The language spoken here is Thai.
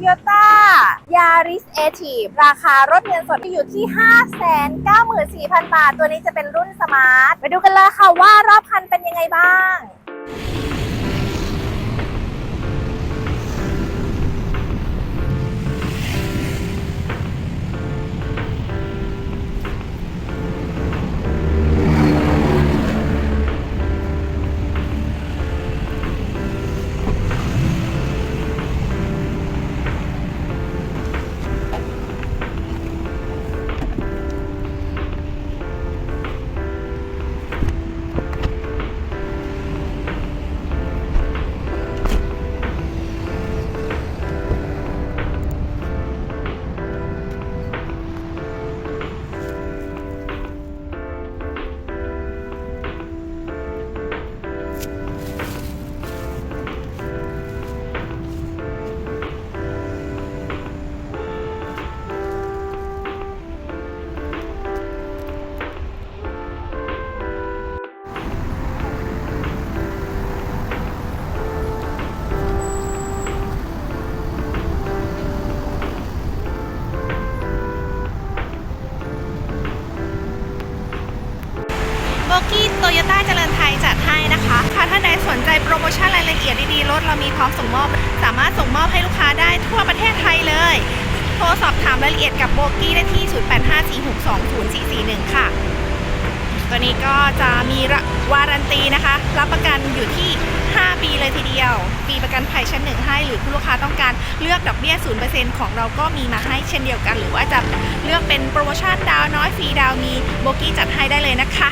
Toyota Yaris a t i v ราคารถเงินสดที่อยู่ที่ 594,000 บาท ตัวนี้จะเป็นรุ่นสมาร์ท ไปดูกันเลยค่ะว่ารอบคันเป็นยังไงบ้าง โตโยต้าเจริญไทยจัดให้นะคะถ้าท่านใดสนใจโปรโมชั่นรายละเอียดดีๆรถเรามีพร้อมส่งมอบ สามารถส่งมอบให้ลูกค้าได้ทั่วประเทศไทยเลย โทรสอบถามรายละเอียดกับโบกี้ได้ที่ 0854620441 ค่ะ ตัวนี้ก็จะมีวารันตีนะคะ รับประกันอยู่ที่ 5 ปีเลยทีเดียว ปีประกันภัยชั้นหนึ่งให้ หรือคุณลูกค้าต้องการเลือกดอกเบี้ย 0%ของเราก็มีมาให้เช่นเดียวกัน หรือว่าจะเลือกเป็นโปรโมชั่นดาวน้อยฟรีดาวมีโบกี้จัดให้ได้เลยนะคะ